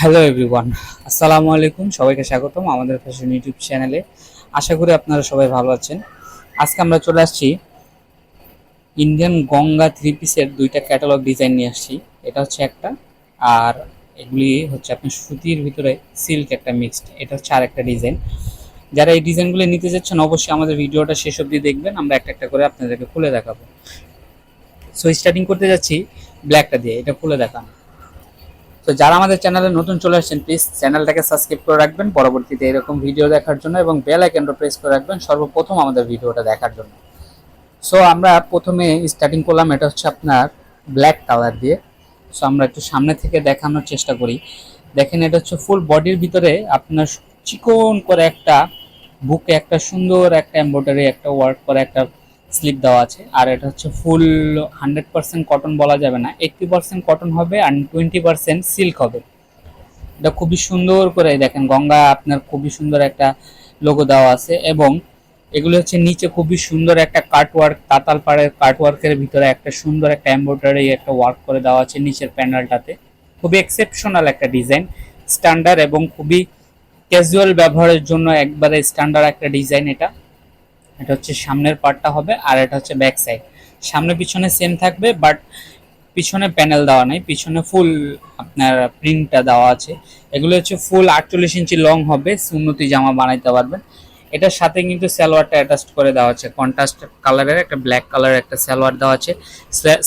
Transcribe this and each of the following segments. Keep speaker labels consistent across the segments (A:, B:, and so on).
A: Hello everyone আসসালামু আলাইকুম, সবাইকে স্বাগতম আমাদের ফ্যাশন ইউটিউব চ্যানেলে আশা করি আপনারা সবাই ভালো আছেন। আজকে আমরা চলে আসছি ইন্ডিয়ান গঙ্গা থ্রি পিসের দুইটা ক্যাটালগ ডিজাইন নিয়ে আসছি। এটা হচ্ছে একটা, আর এগুলি হচ্ছে আপনার সুতির ভিতরে সিল্ক একটা মিক্সড এটা হচ্ছে আর একটা ডিজাইন যারা এই ডিজাইনগুলো নিতে যাচ্ছেন, অবশ্যই আমাদের ভিডিওটা শেষ অবধি দেখবেন, আমরা একটা একটা করে আপনাদেরকে খুলে দেখাবো। সো স্টার্টিং করতে যাচ্ছি ব্ল্যাকটা দিয়ে, এটা খুলে দেখানো। তো যারা আমাদের চ্যানেলে নতুন চলে আসছেন প্লিজ চ্যানেলটাকে সাবস্ক্রাইব করে রাখবেন। পরবর্তীতে এরকম ভিডিও দেখার জন্য এবং বেল আইকনটা প্রেস করে রাখবেন সর্বপ্রথম আমাদের ভিডিওটা দেখার জন্য। সো আমরা প্রথমে স্টার্টিং করলাম, এটা হচ্ছে আপনার ব্ল্যাক কালার দিয়ে। সো আমরা একটু সামনে থেকে দেখানোর চেষ্টা করি। দেখেন, এটা হচ্ছে ফুল বডির ভিতরে আপনার চিকন করে একটা বুকে একটা সুন্দর একটা এমব্রয়ডারি একটা ওয়ার্ক করে একটা স্লিপ দেওয়া আছে। আর এটা হচ্ছে ফুল হান্ড্রেড পার্সেন্ট কটন বলা যাবে না। এইটটি পার্সেন্ট কটন হবে আর টোয়েন্টি পার্সেন্ট সিল্ক হবে। এটা খুবই সুন্দর করে দেখেন গঙ্গা আপনার খুবই সুন্দর একটা লোগো দেওয়া আছে এবং এগুলো হচ্ছে নিচে খুবই সুন্দর একটা কাট ওয়ার্ক তাতাল পাড়ের কাট ওয়ার্কের ভিতরে একটা সুন্দর একটা এমব্রয়ডারি একটা ওয়ার্ক করে দেওয়া আছে নিচের প্যানেলটাতে খুবই এক্সেপশনাল একটা ডিজাইন স্ট্যান্ডার্ড এবং খুবই ক্যাজুয়াল ব্যবহারের জন্য একবারে স্ট্যান্ডার্ড একটা ডিজাইন এটা। এটা হচ্ছে সামনের পার্টটা হবে আর এটা হচ্ছে ব্যাক সাইড সামনে পিছনে সেম থাকবে বাট পিছনে প্যানেল দেওয়া নেই, পিছনে ফুল আপনার প্রিন্টটা দেওয়া আছে। এগুলো হচ্ছে ফুল আটচল্লিশ ইঞ্চি লং হবে, সুন্নতি জামা বানাইতে পারবেন। এটার সাথে কিন্তু সালোয়ারটা অ্যাটাচ করে দেওয়া আছে। কন্ট্রাস্ট কালারের একটা ব্ল্যাক কালারের একটা সালোয়ার দেওয়া আছে।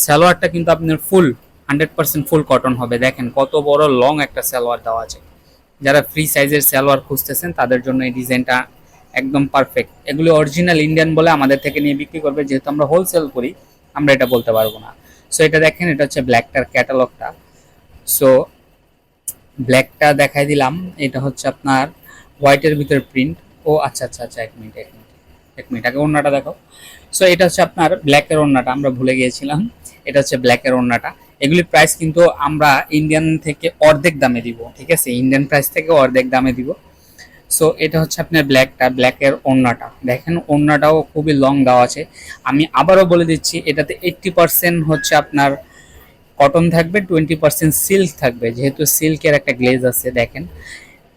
A: সালোয়ারটা কিন্তু আপনার full hundred percent full cotton হবে। দেখেন কত বড় লং একটা সালোয়ার দেওয়া আছে। যারা ফ্রি সাইজের সালোয়ার খুঁজতেছেন, তাদের জন্য এই ডিজাইনটা একদম পারফেক্ট এগুলো অরিজিনাল ইন্ডিয়ান বলে আমাদের থেকে নিয়ে বিক্রি করবে, যেহেতু আমরা হোলসেল করি, আমরা এটা বলতে পারব না। সো এটা দেখেন, এটা হচ্ছে ব্ল্যাকটার ক্যাটালগটা সো ব্ল্যাকটা দেখাই দিলাম, এটা হচ্ছে আপনার হোয়াইটের ভিতরে প্রিন্ট ও আচ্ছা আচ্ছা আচ্ছা এক মিনিট এক মিনিট এক মিনিট, আগে ওড়নাটা দেখো সো এটা হচ্ছে আপনার ব্ল্যাকের ওড়নাটা, আমরা ভুলে গিয়েছিলাম। এটা হচ্ছে ব্ল্যাকের ওড়নাটা। এগুলির প্রাইস কিন্তু আমরা ইন্ডিয়ান থেকে অর্ধেক দামে দিব, ঠিক আছে? ইন্ডিয়ান প্রাইস থেকে অর্ধেক দামে দিব। সো এটা হচ্ছে আপনার ব্ল্যাকটা ব্ল্যাকের ওড়নাটা। দেখেন, ওড়নাটাও খুবই লং দেওয়া আছে। আমি আবারও বলে দিচ্ছি, এটাতে এইট্টি পার্সেন্ট হচ্ছে আপনার কটন থাকবে টোয়েন্টি পার্সেন্ট সিল্ক থাকবে। যেহেতু সিল্কের একটা গ্লেজ আছে, দেখেন।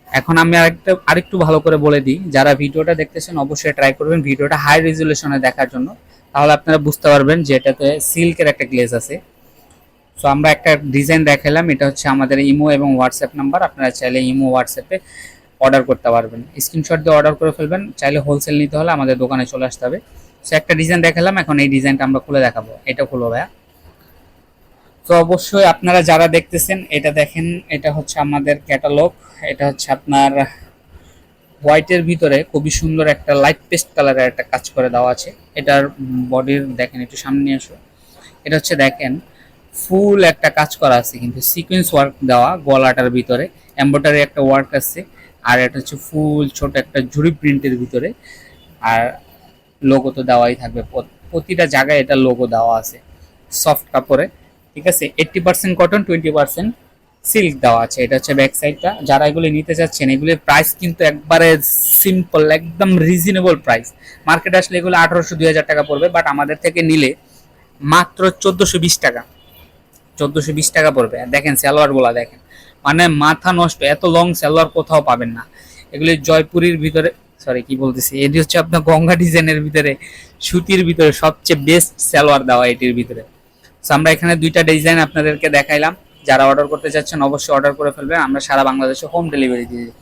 A: এখন আমি আরেকটা, আরেকটু ভালো করে বলে দিই। যারা ভিডিওটা দেখতেছেন, অবশ্যই ট্রাই করবেন ভিডিওটা হাই রেজুলেশনে দেখার জন্য। তাহলে আপনারা বুঝতে পারবেন যে এটাতে সিল্কের একটা গ্লেজ আছে। সো আমরা একটা ডিজাইন দেখালাম। এটা হচ্ছে আমাদের ইমো এবং হোয়াটসঅ্যাপ নাম্বার আপনারা চাইলে ইমো হোয়াটসঅ্যাপে অর্ডার করতে পারবেন। স্ক্রিনশট দিয়ে অর্ডার করে ফেলবেন, চাইলে হোলসেল নিতে হলে আমাদের দোকানে চলে আসতে হবে। সো একটা ডিজাইন দেখালাম, এখন এই ডিজাইনটা আমরা খুলে দেখাবো। এটা খুলবো ভাইয়া। তো অবশ্যই আপনারা যারা দেখতেছেন, এটা দেখেন, এটা হচ্ছে আমাদের ক্যাটালগ এটা হচ্ছে আপনার হোয়াইটের ভিতরে খুবই সুন্দর একটা লাইট পেস্ট কালারের একটা কাজ করে দেওয়া আছে। এটার বডির দেখেন, একটু সামনে এসো এটা হচ্ছে দেখেন ফুল একটা কাজ করা আছে কিন্তু সিকোয়েন্স ওয়ার্ক দেওয়া গলাটার ভিতরে। এম্ব্রয়ডারি একটা ওয়ার্ক আছে। আর এটা হচ্ছে ফুল, ছোট একটা ঝুড়ি প্রিন্টের ভিতরে। আর লোগো তো দেওয়াই থাকবে। প্রতিটা জায়গায় এটা লোগো দেওয়া আছে। সফট কাপড়ে, ঠিক আছে? Eighty percent cotton twenty percent silk দেওয়া আছে। এটা হচ্ছে ব্যাক সাইডটা যারা এগুলি নিতে চাচ্ছেন, এগুলির প্রাইস কিন্তু একবারে সিম্পল একদম রিজনেবল প্রাইস মার্কেটে আসলে এগুলো আঠারোশো দুই হাজার টাকা পড়বে বাট আমাদের থেকে নিলে মাত্র চোদ্দোশো বিশ টাকা। চোদ্দোশো বিশ টাকা পড়বে। দেখেন, সালোয়ারগুলা দেখেন। মানে মাথা নষ্ট, এত লং সালোয়ার কোথাও পাবেন না। এগুলি জয়পুরের ভিতরে সরি কি বলতেছি? এটি হচ্ছে আপনার গঙ্গা ডিজাইনের ভিতরে, সুতির ভিতরে সবচেয়ে বেস্ট সালোয়ার দেওয়া এটির ভিতরে। সো আমরা এখানে দুইটা ডিজাইন আপনাদেরকে দেখাইলাম। যারা অর্ডার করতে চাচ্ছেন, অবশ্যই অর্ডার করে ফেলবেন। আমরা সারা বাংলাদেশে হোম ডেলিভারি দিয়ে দিই।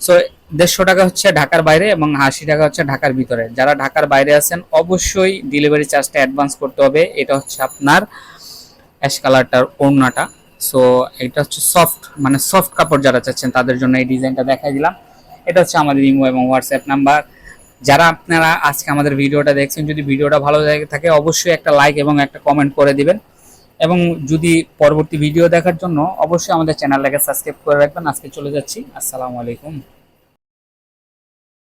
A: সো দেড়শো টাকা হচ্ছে ঢাকার বাইরে এবং আশি টাকা হচ্ছে ঢাকার ভিতরে। যারা ঢাকার বাইরে আছেন, অবশ্যই ডেলিভারি চার্জটা অ্যাডভান্স করতে হবে। এটা হচ্ছে আপনার অ্যাশ কালারটার ওড়নাটা। সো এটা হচ্ছে সফট মানে সফট কাপড় যারা চাচ্ছেন, তাদের জন্য এই ডিজাইনটা দেখাই দিলাম। এটা হচ্ছে আমাদের ইমো এবং হোয়াটসঅ্যাপ নাম্বার যারা আপনারা আজকে আমাদের ভিডিওটা দেখছেন, যদি ভিডিওটা ভালো লাগে থাকে, অবশ্যই একটা লাইক এবং একটা কমেন্ট করে দিবেন। এবং যদি পরবর্তী ভিডিও দেখার জন্য, অবশ্যই আমাদের চ্যানেলটাকে সাবস্ক্রাইব করে রাখবেন। আজকে চলে যাচ্ছি। আসসালামু আলাইকুম।